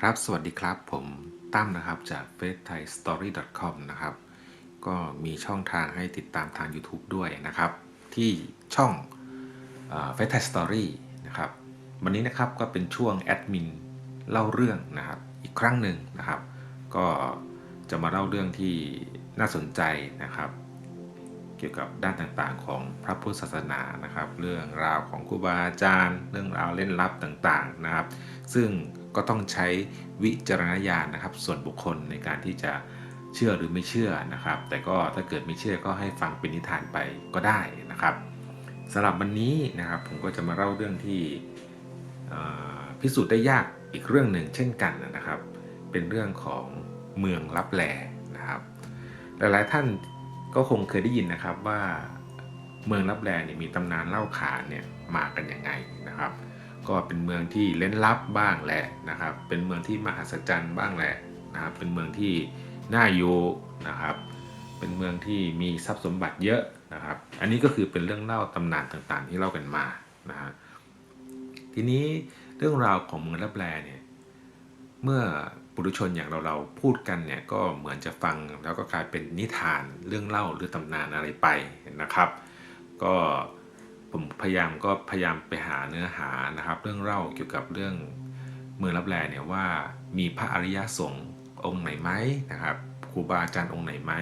ครับ สวัสดีครับ ผมตั้มนะครับจาก f a c e t h a i story com นะครับ ก็มีช่องทางให้ติดตามทาง YouTube ด้วยนะครับ ที่ช่องเฟซไทสตอรี่นะครับ วันนี้นะครับก็เป็นช่วงแอดมินเล่าเรื่องนะครับ อีกครั้งหนึ่งนะครับ ก็จะมาเล่าเรื่องที่น่าสนใจนะครับ เกี่ยวกับด้านต่างๆของพระพุทธศาสนานะครับ เรื่องราวของครูบาอาจารย์ เรื่องราวเล่นลับต่างๆนะครับ ซึ่ง ก็ต้องใช้วิจารณญาณนะครับ ส่วนบุคคลในการที่จะเชื่อหรือไม่เชื่อนะครับ แต่ก็ถ้าเกิดไม่เชื่อก็ให้ฟังเป็นนิทานไปก็ได้นะครับสำหรับวันนี้นะครับผมก็จะมาเล่าเรื่องที่พิสูจน์ได้ยากอีกเรื่องหนึ่งเช่นกันนะครับ เป็นเรื่องของเมืองลับแลนะครับ หลายๆท่านก็คงเคยได้ยินนะครับว่าเมืองลับแลเนี่ยมีตำนานเล่าขานเนี่ยมากันยังไงนะครับ ก็เป็นเมืองที่เล้นลับบ้างแหละนะครับ เป็นเมืองที่มหัศจรรย์บ้างแหละนะครับ เป็นเมืองที่น่าอยู่นะครับ เป็นเมืองที่มีทรัพย์สมบัติเยอะนะครับ อันนี้ก็คือเป็นเรื่องเล่าตำนานต่างๆ ที่เล่ากันมานะฮะทีนี้เรื่องราวของเมืองลับแลเนี่ยเมื่อปุถุชนอย่างเราเราพูดกันเนี่ยก็เหมือนจะฟังแล้วก็กลายเป็นนิทานเรื่องเล่าหรือตำนานอะไรไปนะครับ ก็ ผมพยายามก็พยายามไปหาเนื้อหานะครับ เรื่องเล่าเกี่ยวกับเรื่องเมืองรับแลเนี่ยว่ามีพระอริยสงฆ์องค์ไหนไหมนะครับครูบาอาจารย์องค์ไหนไหม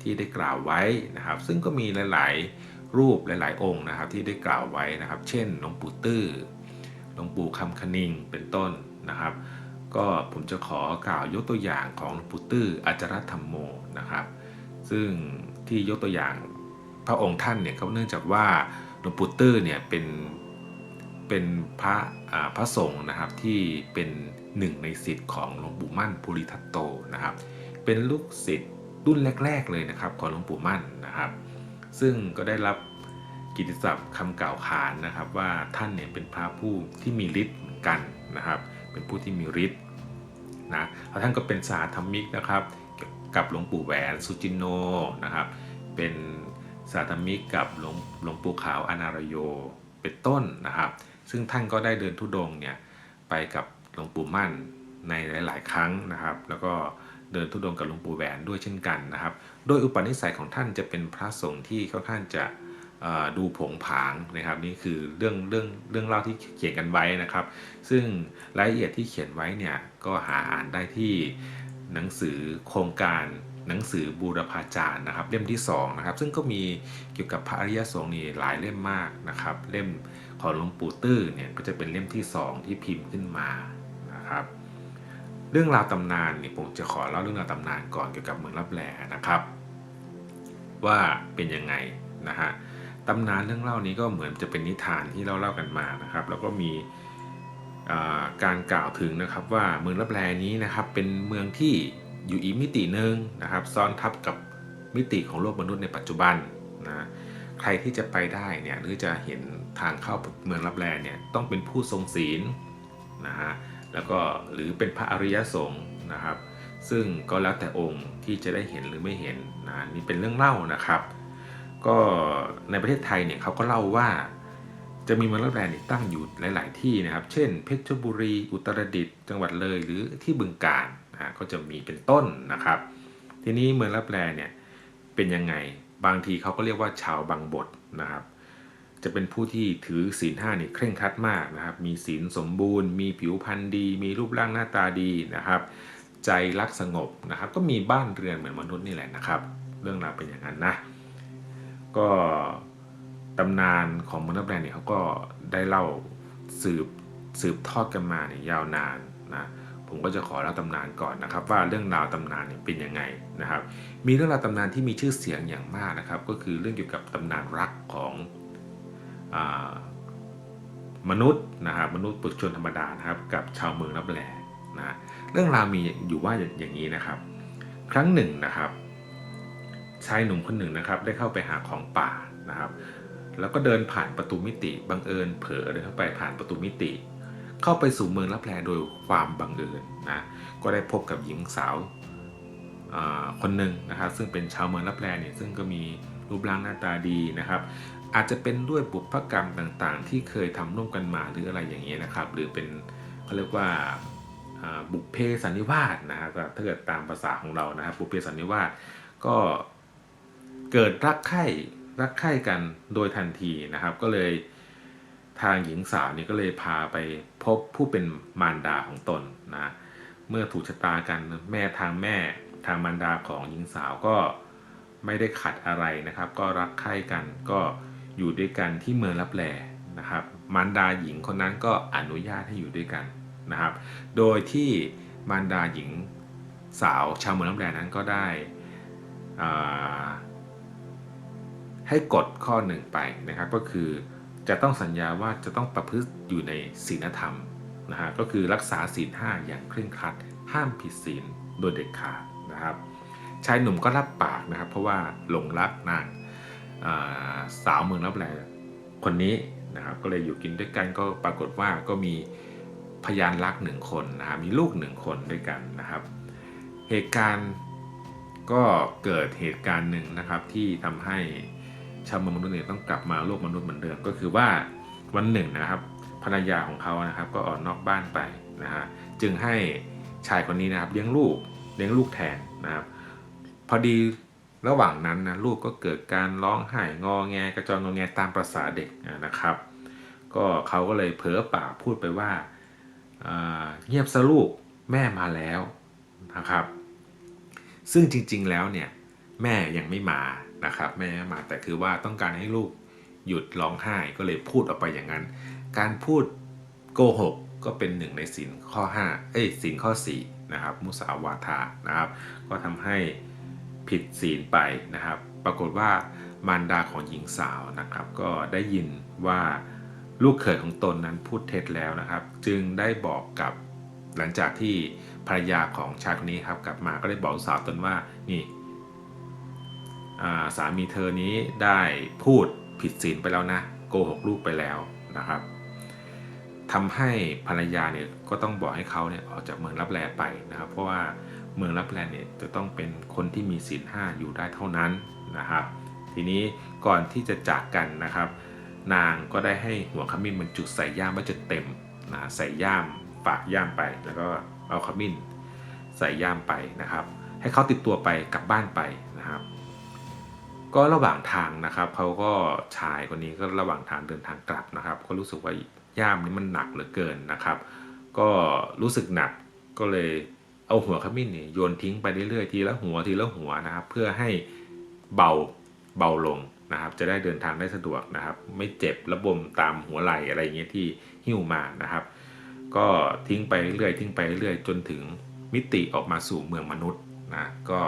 ที่ได้กล่าวไว้นะครับ ซึ่งก็มีหลาย ๆ รูปหลาย ๆ องค์นะครับ ที่ได้กล่าวไว้นะครับ เช่นหลวงปู่ตื้อหลวงปู่คำคณิงเป็นต้นนะครับ ก็ผมจะขอกล่าวยกตัวอย่างของหลวงปู่ตื้ออาจารย์ธรรมโมนะครับ ซึ่งที่ยกตัวอย่างพระองค์ท่านเนี่ยก็เนื่องจากว่า หลวงปู่ตื้อเนี่ยเป็นเป็นพระพระสงฆ์นะครับที่เป็นหนึ่งในสิทธิ์ของหลวงปู่มั่นภูริทัตโตนะครับ เป็นลูกศิษย์รุ่นแรก ๆเลยนะครับของหลวงปู่มั่นนะครับ ซึ่งก็ได้รับกิตติศัพท์คำกล่าวขานนะครับว่าท่านเนี่ยเป็นพระผู้ที่มีฤทธิ์เหมือนกันนะครับ เป็นผู้ที่มีฤทธิ์นะแล้วท่านก็เป็นสาธรรมิกนะครับ กับหลวงปู่แหวนสุจินโนนะครับ เป็น สาธมิกกับหลวงหลวงปู่ขาวอนารโยเป็นต้นนะครับ ซึ่งท่านก็ได้เดินทุดงเนี่ยไปกับหลวงปู่มั่นในหลาย ๆ ครั้งนะครับ แล้วก็เดินทุดงกับหลวงปู่แหวนด้วยเช่นกันนะครับ โดยอุปนิสัยของท่านจะเป็นพระสงฆ์ที่ค่อนข้างจะดูผงผางนะครับนี่คือเรื่องเรื่องเรื่องเล่าที่เขียนกันไว้นะครับ ซึ่งรายละเอียดที่เขียนไว้เนี่ยก็หาอ่านได้ที่หนังสือโครงการ หนังสือบูรพาจารย์นะครับ เล่มที่2นะครับซึ่งก็มีเกี่ยวกับพระอริยสงฆ์นี่หลายเล่มมากนะครับ เล่มของหลวงปู่ตื้อเนี่ยก็จะเป็นเล่มที่ 2 ที่พิมพ์ขึ้นมานะครับ เรื่องราวตำนานนี่ผมจะขอเล่าเรื่องราวตำนานก่อนเกี่ยวกับเมืองรับแลนะครับ ว่าเป็นยังไงนะฮะตำนานเรื่องเล่านี้ก็เหมือนจะเป็นนิทานที่เราเล่ากันมานะครับ แล้วก็มีการกล่าวถึงนะครับว่าเมืองรับแลนี้นะครับเป็นเมืองที่ อยู่อีกมิติหนึ่งนะครับ ซ้อนทับกับมิติของโลกมนุษย์ในปัจจุบันนะใครที่จะไปได้เนี่ยหรือจะเห็นทางเข้าเมืองรับแลเนี่ยต้องเป็นผู้ทรงศีลนะฮะแล้วก็หรือเป็นพระอริยสงฆ์นะครับ ซึ่งก็แล้วแต่องค์ที่จะได้เห็นหรือไม่เห็นนะนี่เป็นเรื่องเล่านะครับ ก็ในประเทศไทยเนี่ยเขาก็เล่าว่าจะมีเมืองรับแลนี่ตั้งอยู่หลาย ๆ ที่นะครับ เช่น เพชรบุรี อุตรดิตถ์จังหวัดเลยหรือที่บึงกาฬะก็จะมีเป็นต้นนะครับ ทีนี้เมืองรับแลเนี่ยเป็นยังไงบางทีเขาก็เรียกว่าชาวบางบทนะครับ จะเป็นผู้ที่ถือศีลห้านี่เคร่งครัดมากนะครับ มีศีลสมบูรณ์ มีผิวพรรณดี มีรูปร่างหน้าตาดีนะครับ ใจรักสงบนะครับ ก็มีบ้านเรือนเหมือนมนุษย์นี่แหละนะครับ เรื่องราวเป็นอย่างนั้นนะก็ตำนานของมืองรับแลเนี่ยเขาก็ได้เล่าสืบสืบทอดกันมาเนี่ยยาวนานนะ ผมก็จะขอเล่าตำนานก่อนนะครับ ว่าเรื่องราวตำนานเนี่ยเป็นยังไงนะครับ มีเรื่องราวตำนานที่มีชื่อเสียงอย่างมากนะครับ ก็คือเรื่องเกี่ยวกับตำนานรักของอมนุษย์นะครับมนุษย์ปุถุชนธรรมดานะครับ กับชาวเมืองรับแลนะเรื่องราวมีอยู่ว่าอย่างนี้นะครับ ครั้งหนึ่งนะครับ ชายหนุ่มคนหนึ่งนะครับ ได้เข้าไปหาของป่านะครับ แล้วก็เดินผ่านประตูมิติบังเอิญเผลอเดินเข้าไปผ่านประตูมิติ เข้าไปสู่เมืองรับแลโดยความบังเอิญนะ ก็ได้พบกับหญิงสาวคนหนึ่งนะครับซึ่งเป็นชาวเมืองรับแลเนี่ยซึ่งก็มีรูปร่างหน้าตาดีนะครับ อาจจะเป็นด้วยบุพกรรมต่างๆ ที่เคยทำร่วมกันมาหรืออะไรอย่างเงี้ยนะครับ หรือเป็นเขาเรียกว่าบุพเพสันนิวาสนะครับถ้าเกิดตามภาษาของเรานะครับ บุพเพสันนิวาสก็เกิดรักใคร่รักใคร่กันโดยทันทีนะครับ ก็เลย ทางหญิงสาวนี่ก็เลยพาไปพบผู้เป็นมารดาของตนนะเมื่อถูกชะตากันแม่ทางแม่ทางมารดาของหญิงสาวก็ไม่ได้ขัดอะไรนะครับ ก็รักใคร่กันก็อยู่ด้วยกันที่เมืองลับแลนะครับ มารดาหญิงคนนั้นก็อนุญาตให้อยู่ด้วยกันนะครับ โดยที่มารดาหญิงสาวชาวเมืองลับแลนั้นก็ได้อ่าให้กฎข้อหนึ่งไปนะครับก็คือ จะต้องสัญญาว่าจะต้องประพฤติอยู่ในศีลธรรมนะฮะก็คือรักษาศีลห้าอย่างเคร่งครัด ห้ามผิดศีลโดยเด็ดขาดนะครับชายหนุ่มก็รับปากนะครับ เพราะว่าหลงรักนางสาวเมืองรับแลคนนี้นะครับก็เลยอยู่กินด้วยกันก็ปรากฏว่าก็มีพยานรักหนึ่งคนนะครับมีลูกหนึ่งคนด้วยกันนะครับ เหตุการณ์ก็เกิดเหตุการณ์หนึ่งนะครับที่ทำให้ ชาวเมืองมนุษย์เนี่ยต้องกลับมาโลกมนุษย์เหมือนเดิมก็คือว่าวันหนึ่งนะครับภรรยาของเขานะครับก็ออกนอกบ้านไปนะฮะจึงให้ชายคนนี้นะครับเลี้ยงลูกเลี้ยงลูกแทนนะครับ พอดีระหว่างนั้นนะลูกก็เกิดการร้องไห้งอแงกระจองงอแงตามประษาเด็กนะครับ ก็เขาก็เลยเผลอปากพูดไปว่าอ่าเงียบซะลูกแม่มาแล้วนะครับ ซึ่งจริงๆแล้วเนี่ยแม่ยังไม่มา นะครับแม่ไม่มาแต่คือว่าต้องการให้ลูกหยุดร้องไห้ก็เลยพูดออกไปอย่างนั้น การพูดโกหกก็เป็นหนึ่งในสินข้อ5เอ้ยสินข้อ4นะครับมุสาวาทานะครับ ก็ทำให้ผิดศีลไปนะครับ ปรากฏว่ามารดาของหญิงสาวนะครับ ก็ได้ยินว่าลูกเขยของตนนั้นพูดเท็จแล้วนะครับ จึงได้บอกกับหลังจากที่ภรรยาของชายคนนี้ครับกลับมาก็ได้บอกสาวตนว่านี่ สามีเธอนี้ได้พูดผิดศีลไปแล้วนะโกหกลูกไปแล้วนะครับทำให้ภรรยาเนี่ยก็ต้องบอกให้เขาเนี่ยออกจากเมืองรับแลไปนะครับ เพราะว่าเมืองรับแลเนี่ยจะต้องเป็นคนที่มีศีลห้าอยู่ได้เท่านั้นนะครับ ทีนี้ก่อนที่จะจากกันนะครับ นางก็ได้ให้หัวขมิ้นบรรจุใส่ย่ามไว้จนเต็มนะใส่ย่ามฝากย่ามไป แล้วก็เอาขมิ้นใส่ย่ามไปนะครับ ให้เขาติดตัวไปกลับบ้านไปนะครับ ก็ระหว่างทางนะครับเขาก็ชายคนนี้ก็ระหว่างทางเดินทางกลับนะครับ ก็รู้สึกว่าย่ามนี้มันหนักเหลือเกินนะครับ ก็รู้สึกหนักก็เลยเอาหัวขมิ้นเนี่ยโยนทิ้งไปเรื่อยๆทีละหัวทีละหัวนะครับ เพื่อให้เบาเบาลงนะครับ จะได้เดินทางได้สะดวกนะครับ ไม่เจ็บระบมตามหัวไหล่อะไรอย่างเงี้ยที่หิ้วมานะครับ ก็ทิ้งไปเรื่อยๆทิ้งไปเรื่อยๆจนถึงมิติออกมาสู่เมืองมนุษย์นะก็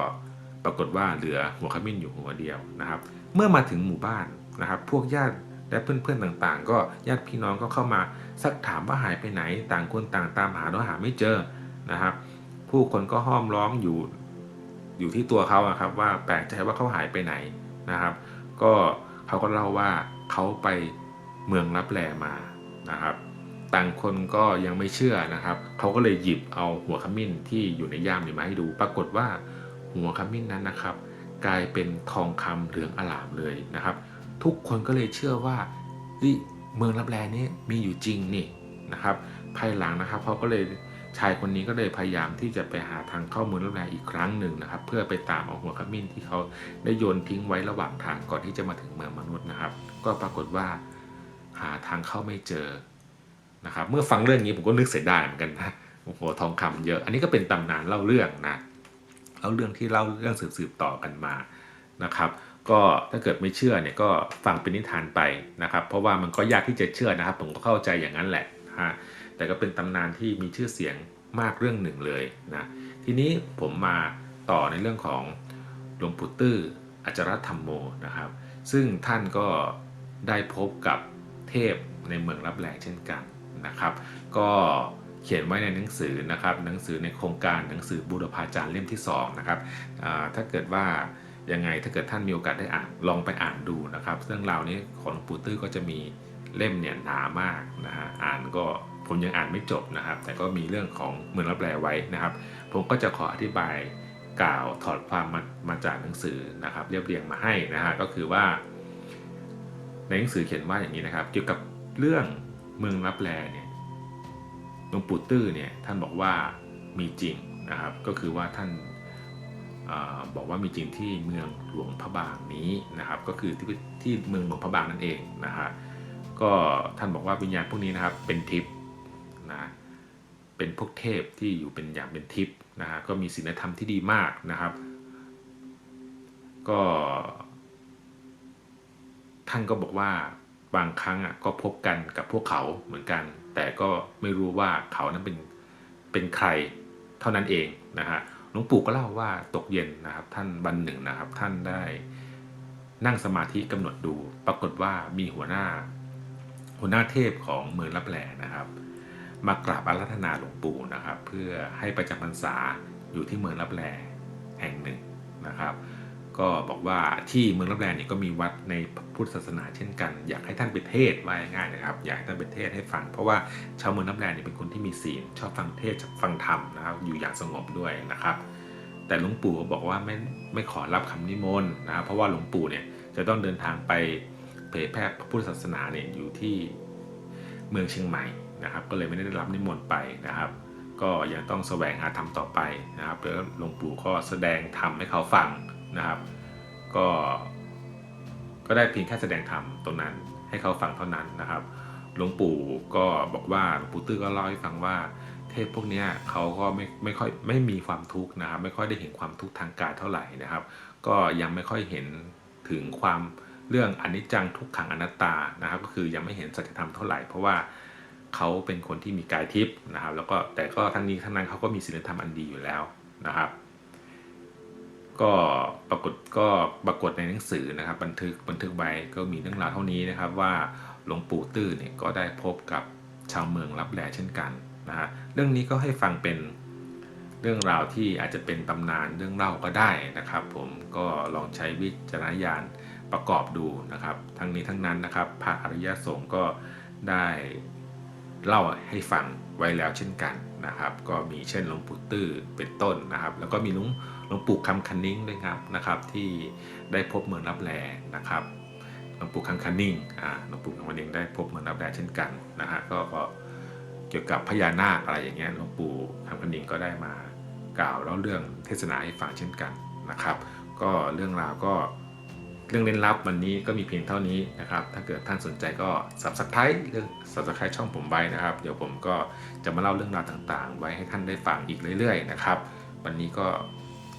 ปรากฏว่าเหลือหัวขมิ้นอยู่หัวเดียวนะครับ เมื่อมาถึงหมู่บ้านนะครับ พวกญาติและเพื่อนๆต่างๆ ก็ญาติพี่น้องก็เข้ามาซักถามว่าหายไปไหน ต่างคนต่างตามหาแล้วหาไม่เจอนะครับ ผู้คนก็ห้อมล้อมอยู่อยู่ที่ตัวเขาอะครับว่าแปลกใจว่าเขาหายไปไหนนะครับ ก็เขาก็เล่าว่าเขาไปเมืองรับแลมานะครับ ต่างคนก็ยังไม่เชื่อนะครับ เขาก็เลยหยิบเอาหัวขมิ้นที่อยู่ในย่ามนี่มาให้ดู ปรากฏว่า หัวขมิ้นนั้นนะครับ กลายเป็นทองคำเหลืองอลามเลยนะครับ ทุกคนก็เลยเชื่อว่าเฮ้ยเมืองรับแลนี้มีอยู่จริงนี่นะครับ ภายหลังนะครับเขาก็เลยชายคนนี้ก็เลยพยายามที่จะไปหาทางเข้าเมืองรับแลอีกครั้งหนึ่งนะครับ เพื่อไปตามเอาหัวขมิ้นที่เขาได้โยนทิ้งไว้ระหว่างทางก่อนที่จะมาถึงเมืองมนุษย์นะครับ ก็ปรากฏว่าหาทางเข้าไม่เจอนะครับ เมื่อฟังเรื่องนี้ผมก็นึกเสียดายเหมือนกันนะโอ้โหทองคำเยอะ อันนี้ก็เป็นตำนานเล่าเรื่องนะ เล่าเรื่องที่เล่าเรื่องสืบๆต่อกันมานะครับ ก็ถ้าเกิดไม่เชื่อเนี่ยก็ฟังเป็นนิทานไปนะครับ เพราะว่ามันก็ยากที่จะเชื่อนะครับ ผมก็เข้าใจอย่างนั้นแหละฮะแต่ก็เป็นตำนานที่มีชื่อเสียงมากเรื่องหนึ่งเลยนะทีนี้ผมมาต่อในเรื่องของหลวงปู่ตื้ออาจารย์ธรรมโมนะครับ ซึ่งท่านก็ได้พบกับเทพในเมืองรับแลเช่นกันนะครับ ก็ เขียนไว้ในหนังสือนะครับหนังสือในโครงการหนังสือบูรพาจารย์เล่มที่2นะครับถ้าเกิดว่ายังไงถ้าเกิดท่านมีโอกาสได้อ่านลองไปอ่านดูนะครับเรื่องราวนี้ของหลวงปู่ตื้อก็จะมีเล่มเนี่ยหนามากนะฮะอ่านก็ผมยังอ่านไม่จบนะครับ แต่ก็มีเรื่องของเมืองรับแลไว้นะครับ ผมก็จะขออธิบายกล่าวถอดความมามาจากหนังสือนะครับ เรียบเรียงมาให้นะฮะก็คือว่า ในหนังสือเขียนว่าอย่างนี้นะครับ เกี่ยวกับเรื่องเมืองรับแลเนี่ย หลวงปู่ตื้อเนี่ยท่านบอกว่ามีจริงนะครับก็คือว่าท่านอบอกว่ามีจริงที่เมืองหลวงพระบางนี้นะครับก็คือที่ที่เมืองหลวงพระบางนั่นเองนะฮะก็ท่านบอกว่าวิญญาณพวกนี้นะครับเป็นทิพย์นะเป็นพวกเทพที่อยู่เป็นอย่างเป็นทิพย์นะฮะก็มีศีลธรรมที่ดีมากนะครับ ก็ท่านก็บอกว่าบางครั้งอะก็พบกันกับพวกเขาเหมือนกัน แต่ก็ไม่รู้ว่าเขานั้นเป็นเป็นใครเท่านั้นเองนะฮะหลวงปู่ก็เล่าว่าตกเย็นนะครับ ท่านวันหนึ่งนะครับ ท่านได้นั่งสมาธิกำหนดดู ปรากฏว่ามีหัวหน้า หัวหน้าเทพของเมืองรับแลนะครับ มากราบอาราธนาหลวงปู่นะครับ เพื่อให้ประจำพรรษาอยู่ที่เมืองรับแลแห่งหนึ่งนะครับ ก็บอกว่าที่เมืองรับแลเนี่ยก็มีวัดในพุทธศาสนาเช่นกัน อยากให้ท่านไปเทศว่าง่ายๆนะครับ อยากให้ท่านไปเทศให้ฟัง เพราะว่าชาวเมืองรับแลเนี่ยเป็นคนที่มีศีลชอบฟังเทศฟังธรรมนะครับ อยู่อย่างสงบด้วยนะครับ แต่หลวงปู่ก็บอกว่าไม่ไม่ขอรับคำนิมนต์นะเพราะว่าหลวงปู่เนี่ยจะต้องเดินทางไปเผยแพร่พระพุทธศาสนาเนี่ยอยู่ที่เมืองเชียงใหม่นะครับ ก็เลยไม่ได้รับนิมนต์ไปนะครับก็ยังต้องแสวงหาธรรมต่อไปนะครับแล้วหลวงปู่ก็แสดงธรรมให้เขาฟัง นะครับ ก็ก็ได้เพียงแค่แสดงธรรมตรงนั้นให้เขาฟังเท่านั้นนะครับหลวงปู่ก็บอกว่าหลวงปู่ตื้อก็เล่าให้ฟังว่า เทพพวกนี้เขาก็ไม่ไม่ค่อยไม่มีความทุกข์นะครับ ไม่ค่อยได้เห็นความทุกข์ทางกายเท่าไหร่นะครับ ก็ยังไม่ค่อยเห็นถึงความเรื่องอนิจจังทุกขังอนัตตานะครับ ก็คือยังไม่เห็นสัจธรรมเท่าไหร่ เพราะว่าเขาเป็นคนที่มีกายทิพย์นะครับ แล้วก็แต่ก็ทั้งนี้ทั้งนั้นเขาก็มีศีลธรรมอันดีอยู่แล้วนะครับ ก็ปรากฏก็ปรากฏในหนังสือนะครับ บันทึกบันทึกไว้ก็มีเรื่องราวเท่านี้นะครับว่าหลวงปู่ตื้อเนี่ยก็ได้พบกับชาวเมืองรับแลเช่นกันนะฮะเรื่องนี้ก็ให้ฟังเป็นเรื่องราวที่อาจจะเป็นตำนานเรื่องเล่าก็ได้นะครับ ผมก็ลองใช้วิจารณญาณประกอบดูนะครับ ทั้งนี้ทั้งนั้นนะครับพระอริยสงฆ์ก็ได้เล่าให้ฟังไว้แล้วเช่นกันนะครับ ก็มีเช่นหลวงปู่ตื้อเป็นต้นนะครับ แล้วก็มีหลวง ลวงปู่คำคันนิ้งด้วยครับนะครับ ที่ได้พบเมืองรับแลนะครับหลวงปู่คำคันนิ่งอ่าหลวงปู่คำคันนิ่งได้พบเมืองรับแลเช่นกันนะฮะก็ก็เกี่ยวกับพญานาคอะไรอย่างเงี้ยหลวงปู่คำพันนิงก็ได้มากล่าวแล้วเรื่องเทศนาให้ฟังเช่นกันนะครับ ก็เรื่องราวก็เรื่องเล่นลับวันนี้ก็มีเพียงเท่านี้นะครับ ถ้าเกิดท่านสนใจก็ subscribe เรื่อง subscribe ช่องผมไว้นะครับ เดี๋ยวผมก็จะมาเล่าเรื่องราวต่างๆ ไว้ให้ท่านได้ฟังอีกเรื่อยๆนะครับ วันนี้ก็